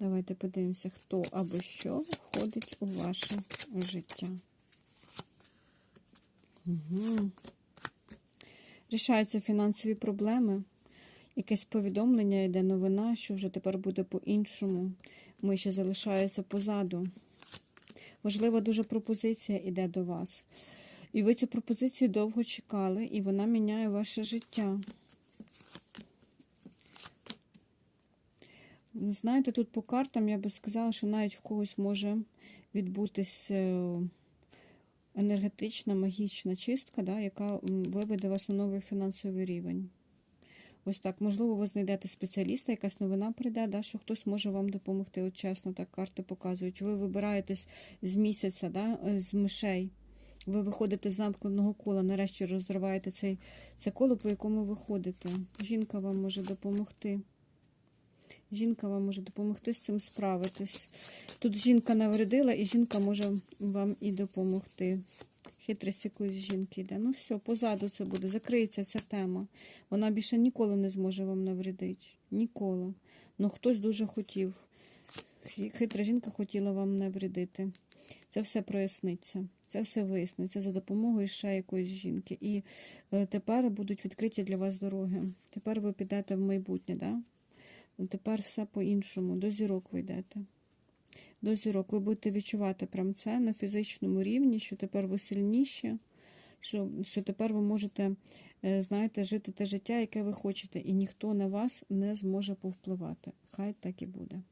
Давайте подивимося, хто або що входить у ваше життя. Угу. Рішаються фінансові проблеми. Якесь повідомлення йде новина, що вже тепер буде по-іншому. Ми ще залишається позаду. Можливо, дуже пропозиція йде до вас. І ви цю пропозицію довго чекали, і вона міняє ваше життя. Знаєте, тут по картам я би сказала, що навіть в когось може відбутися е, енергетична, магічна чистка, да, яка виведе вас на новий фінансовий рівень. Ось так, можливо, ви знайдете спеціаліста, якась новина прийде, да, що хтось може вам допомогти. От чесно, так карти показують. Ви вибираєтесь з місяця, да, е, з мишей. Ви виходите з замкненого кола, нарешті розриваєте цей, це коло, по якому ви ходите. Жінка вам може допомогти. Жінка вам може допомогти з цим справитись. Тут жінка навредила, і жінка може вам і допомогти. Хитрість якоїсь жінки йде. Ну все, позаду це буде. Закриється ця тема. Вона більше ніколи не зможе вам навредити. Ніколи. Ну хтось дуже хотів. Хитра жінка хотіла вам навредити. Це все проясниться. Це все виясниться за допомогою ще якоїсь жінки. І е, тепер будуть відкриті для вас дороги. Тепер ви підете в майбутнє, да? Тепер все по-іншому. До зірок ви йдете. До зірок. Ви будете відчувати прям це на фізичному рівні, що тепер ви сильніші, що, що тепер ви можете, е, знаєте, жити те життя, яке ви хочете, і ніхто на вас не зможе повпливати. Хай так і буде.